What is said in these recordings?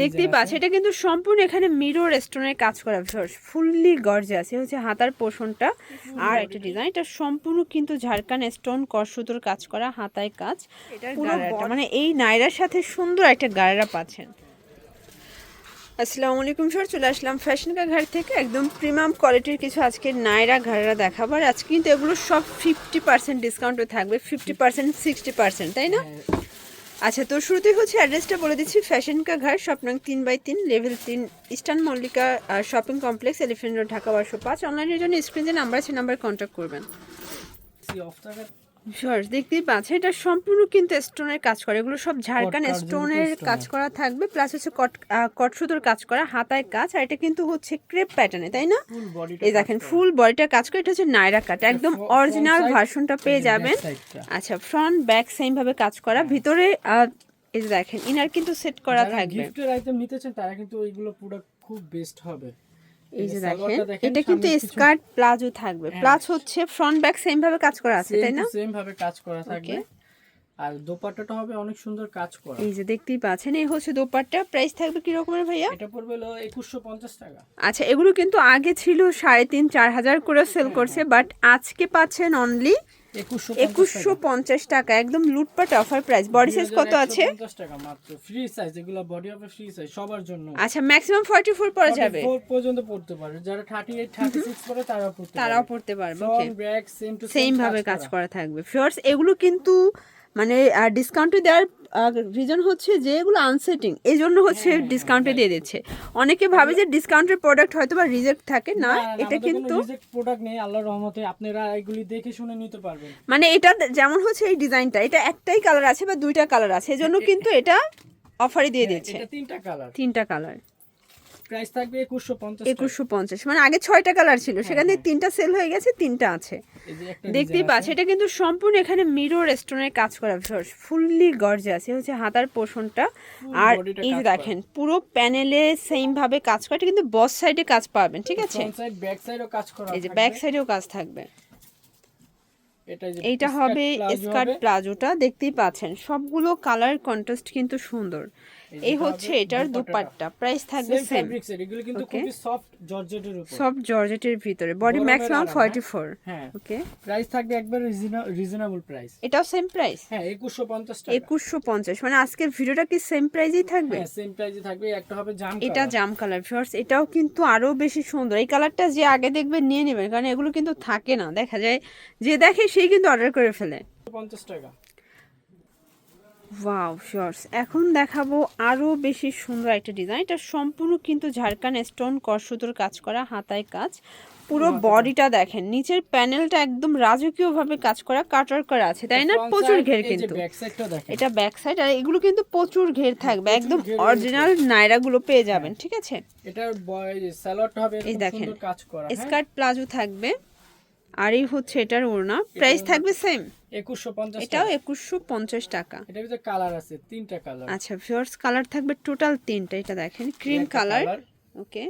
দেখতেই পাচ্ছ এটা কিন্তু সম্পূর্ণ এখানে মিরর স্টোনের কাজ করা ফুললি গর্জিয়াস এটা হচ্ছে হাতার পোষণটা। আর একটা ডিজাইন এটা সম্পূর্ণ কিন্তু ঝাড়খান স্টোন করসুতোর কাজ করা হাতায় কাজ। পুরো মানে এই নাইরার সাথে সুন্দর একটা গাড়া পাচ্ছেন। আসসালামু আলাইকুম স্যার চলে আসলাম ফ্যাশন কা ঘর থেকে। একদম প্রিমিয়াম কোয়ালিটির কিছু আজকে নাইরা ঘাড়া দেখাবার আজকে কিন্তু এগুলো সব ফিফটি পার্সেন্ট ডিসকাউন্টে থাকবে ফিফটি পার্সেন্ট সিক্সটি পার্সেন্ট তাই না? আচ্ছা তো শুরুতেই হচ্ছে অ্যাড্রেসটা বলে দিচ্ছি। ফ্যাশন কা ঘাট স্বপ্নাং তিন বাই তিন লেভেল তিন, Eastern Mallika shopping complex Elephant Road Dhaka, বারোশো পাঁচ। অনলাইনের জন্য স্ক্রিনে নাম্বার আছে নাম্বার কন্ট্যাক্ট করবেন। সি অফ টাকা শিওর দেখতেই পাচ্ছেন এটা সম্পূর্ণ কিন্তু স্টোনের কাজ করে। এগুলো সব ঝাড়খান স্টোনের কাজ করা থাকবে প্লাস হচ্ছে কট কাজ করা হাতায় কাজ আর এটা কিন্তু হচ্ছে ক্রেপ প্যাটার্নে তাই না? এই দেখেন ফুল বডিটা কাজ করে এটা হচ্ছে নাইরা কাট একদম অরিজিনাল ভার্সনটা পেয়ে যাবেন। আচ্ছা ফ্রন্ট ব্যাক সেম ভাবে কাজ করা ভিতরে আহ, এই দেখেন ইনার কিন্তু সেট করা থাকবে। গিফটের আইটেম নিতে চান তারা কিন্তু এইগুলো পুরো খুব বেস্ট হবে। এই যে দেখেন এটা কিন্তু স্কার্ট প্লাজো থাকবে। প্লাজ প্লাস হচ্ছে ফ্রন্ট ব্যাক সেম ভাবে কাজ করা আছে তাই না? সেম ভাবে কাজ করা থাকবে। আর দোপাট্টাটা হবে অনেক সুন্দর কাজ করা। এই যে দেখতেই পাচ্ছেন এই হচ্ছে দোপাট্টা। প্রাইস থাকবে কি রকমের ভাইয়া? এটা পড়বে হলো একুশশো পঞ্চাশ টাকা। আচ্ছা এগুলো কিন্তু আগে ছিল সাড়ে তিন চার হাজার করে সেল করছে বাট আজকে পাচ্ছেন অনলি একুশশো পঞ্চাশ টাকা। একদম লুটপাট অফার প্রাইস বডি সাইজ কত আছে পঞ্চাশ টাকা মাত্র। ফ্রি সাইজ এগুলো বডি হবে ফ্রি সাইজ সবার জন্য। আচ্ছা ম্যাক্সিমাম ফর্টি ফোর পরা যাবে। 44 পর্যন্ত পড়তে পারে যারা থার্টি এইট থার্টি সিক্স করে তারাও পড়তে তারাও পড়তে পারবে সেম ভাবে কাজ করা। থাকবে। ফিওর্স এগুলো কিন্তু মানে ডিসকাউন্টে দেওয়ার রিজন হচ্ছে যে এগুলো আনসেটিং এই জন্য হচ্ছে ডিসকাউন্টে দিয়ে দিচ্ছে। অনেকে ভাবে যে ডিসকাউন্টের প্রোডাক্ট হয়তো বা রিজেক্ট থাকে। না এটা কিন্তু প্রোডাক্ট নেই আল্লাহর রহমতে। আপনারা এগুলি দেখে শুনে নিতে পারবেন। মানে এটা যেমন হচ্ছে এই ডিজাইনটা এটা একটাই কালার আছে বা দুইটা কালার আছে। এজন্য কিন্তু এটা অফারে দিয়ে দিচ্ছে তিনটা কালার তিনটা কালার প্রাইস থাকবে একুশশো পঞ্চাশ একুশশো পঞ্চাশ মানে আগে ছয়টা কালার ছিল সেখান থেকে তিনটা সেল হয়ে গেছে তিনটা আছে। দেখতেই পাচ্ছ এটা কিন্তু সম্পূর্ণ এখানে মিরর স্টোনের কাজ করা ফুললি গর্জিয়াস এই হচ্ছে হাতার পোষণটা। আর এই যে দেখেন পুরো প্যানেলে সেম ভাবে কাজ করা এটা কিন্তু বস সাইডে কাজ পাবেন ঠিক আছে? সাইড ব্যাক সাইডও কাজ করা এই যে ব্যাক সাইডেও কাজ থাকবে। এটা এইটা হবে স্কার্ট প্লাজোটা দেখতেই পাচ্ছেন সবগুলো কালার কন্ট্রাস্ট কিন্তু সুন্দর। এই হচ্ছে এটার দুপাট্টা। প্রাইস থাকবে সেম এগুলো কিন্তু খুবই সফট জর্জেটের উপর। সব জর্জেটের ভিতরে। বডি ম্যাক্সিমাম আরাম, ফর্টি ফোর হ্যাঁ। ওকে প্রাইস থাকবে একবার রিজনেবল প্রাইস এটাও সেম প্রাইস হ্যাঁ একুশশো পঞ্চাশ টাকা। একুশশো পঞ্চাশ। মানে আজকের ভিডিওটা কি সেম প্রাইজেই থাকবে? হ্যাঁ সেম প্রাইসে থাকবে। একটা হবে জাম এটা জাম কালার ফিওর্স এটাও কিন্তু আরও বেশি সুন্দর। এই কালারটা যে আগে দেখবে নিয়ে নেবেন। কারণ এগুলো কিন্তু থাকে না। দেখা যায় যে দেখে সেই কিন্তু অর্ডার করে ফেলে। পঞ্চাশ টাকা। ওয়াও শিওর্স এখন দেখাবো আরও বেশি সুন্দর একটা ডিজাইন এটা সম্পূর্ণ কিন্তু ঝাড়খান স্টোন করসুতোর কাজ করা হাতায় কাজ। পুরো বডিটা দেখেন নিচের প্যানেলটা একদম রাজকীয় ভাবে কাজ করা কাটার করা আছে তাই না? প্রচুর ঘের কিন্তু। এটা ব্যাক সাইড আর এগুলো কিন্তু প্রচুর ঘের থাকবে একদম অরিজিনাল নাইরাগুলো পেয়ে যাবেন ঠিক আছে? এটার স্যালাডটা হবে এই দেখেন। করা হ্যাঁ। স্কার্ট প্লাজো থাকবে। আর এই হচ্ছে এটার ওড়না। প্রাইস থাকবে সেম এটাও একুশশো পঞ্চাশ টাকা। এটার ভিতরে কালার আছে তিনটা কালার আচ্ছা ফিওর্স কালার থাকবে টোটাল তিনটা এটা দেখেন ক্রিম কালার ওকে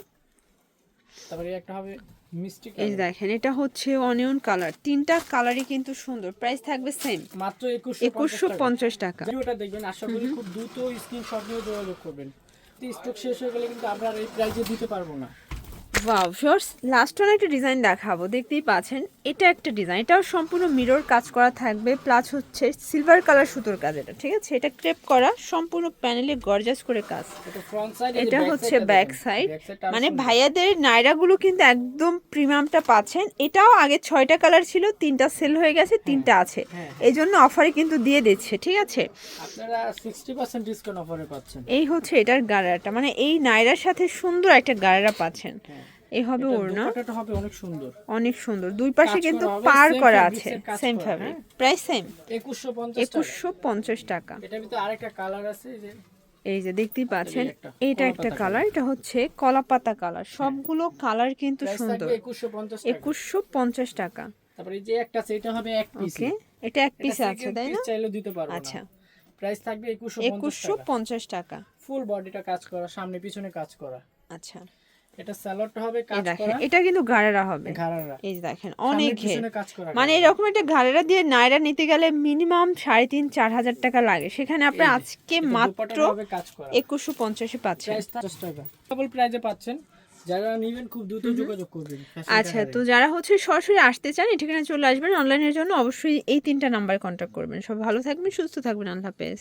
তারপরে একটা হবে মিষ্টি এই দেখেন এটা হচ্ছে অনিয়ন কালার তিনটা কালারই কিন্তু সুন্দর প্রাইস থাকবে সেম মাত্র একুশশো একুশশো পঞ্চাশ টাকা। ভিডিওটা দেখবেন আশা করি খুব দ্রুত স্ক্রিনশট নিয়ে যোগাযোগ করবেন। স্টক শেষ হয়ে গেলে কিন্তু আমরা এই প্রাইজে দিতে পারব না। ওয়াও ফিওর্স লাস্ট ওয়ান একটা ডিজাইন দেখাবো দেখতেই পাচ্ছেন। এটা একটা ডিজাইন এটাও সম্পূর্ণ মিরর কাজ করা থাকবে প্লাস হচ্ছে সিলভার কালার সুতোর কাজ এটা ঠিক আছে? এটা ক্রেপ করা সম্পূর্ণ প্যানেলে গর্জাস করে কাজ। এটা হচ্ছে ব্যাক সাইড মানে ভাইয়াদের নাইরাগুলো কিন্তু একদম প্রিমিয়ামটা পাচ্ছেন। এটাও আগে ছয়টা কালার ছিল তিনটা সেল হয়ে গেছে তিনটা আছে। হ্যাঁ। এই জন্য অফারে কিন্তু দিয়ে দিচ্ছে ঠিক আছে? আপনারা সিক্সটি পার্সেন্ট ডিসকাউন্ট অফারে পাচ্ছেন। এই হচ্ছে এটার গাড়াটা মানে এই নাইরার সাথে সুন্দর একটা গাড়া পাচ্ছেন। হ্যাঁ। এই হবে এটা ওড়না। হবে অনেক সুন্দর। অনেক সুন্দর। দুই পাশে কিন্তু পার করা আছে সেম হ্যাঁ। প্রাইস সেম একুশশো পঞ্চাশ টাকা। একুশশো পঞ্চাশ ভিতরে আরেকটা কালার আছে যে। এই যে দেখতেই পাচ্ছেন কলা একটা কালার এটা হচ্ছে কলা পাতা কালার সবগুলো কালার কিন্তু সুন্দর। একুশশো পঞ্চাশ টাকা। তারপরে যে একটা আছে এটা হবে এক পিস এটা এক পিস আছে তাই না? চাইলেও দিতে পারব আচ্ছা। প্রাইস থাকবে একুশশো পঞ্চাশ টাকা। ফুল বডিটা কাজ করা সামনে পিছনে কাজ করা। আচ্ছা। এটা স্যালাডটা হবে কাজ করা। এটা কিন্তু গাড়েরা হবে। ঘাড়ারা। এই দেখেন অনেক মানে এরকম একটা ঘাড়েরা দিয়ে নাইরা নিতে গেলে মিনিমাম সাড়ে তিন চার হাজার টাকা লাগে। সেখানে আপনি আজকে মাত্র একুশশো পঞ্চাশে পাচ্ছেন। প্রাইস 50 টাকা ডাবল প্রাইজে পাচ্ছেন। যারা নেবেন খুব দ্রুত যোগাযোগ করবেন। আচ্ছা তো যারা হচ্ছে সরাসরি আসতে চান ঠিকানা চলে আসবেন। অনলাইনের জন্য অবশ্যই এই তিনটা নাম্বার কন্ট্যাক্ট করবেন। সব ভালো থাকবেন সুস্থ থাকবেন। আল্লাহ হাফেজ।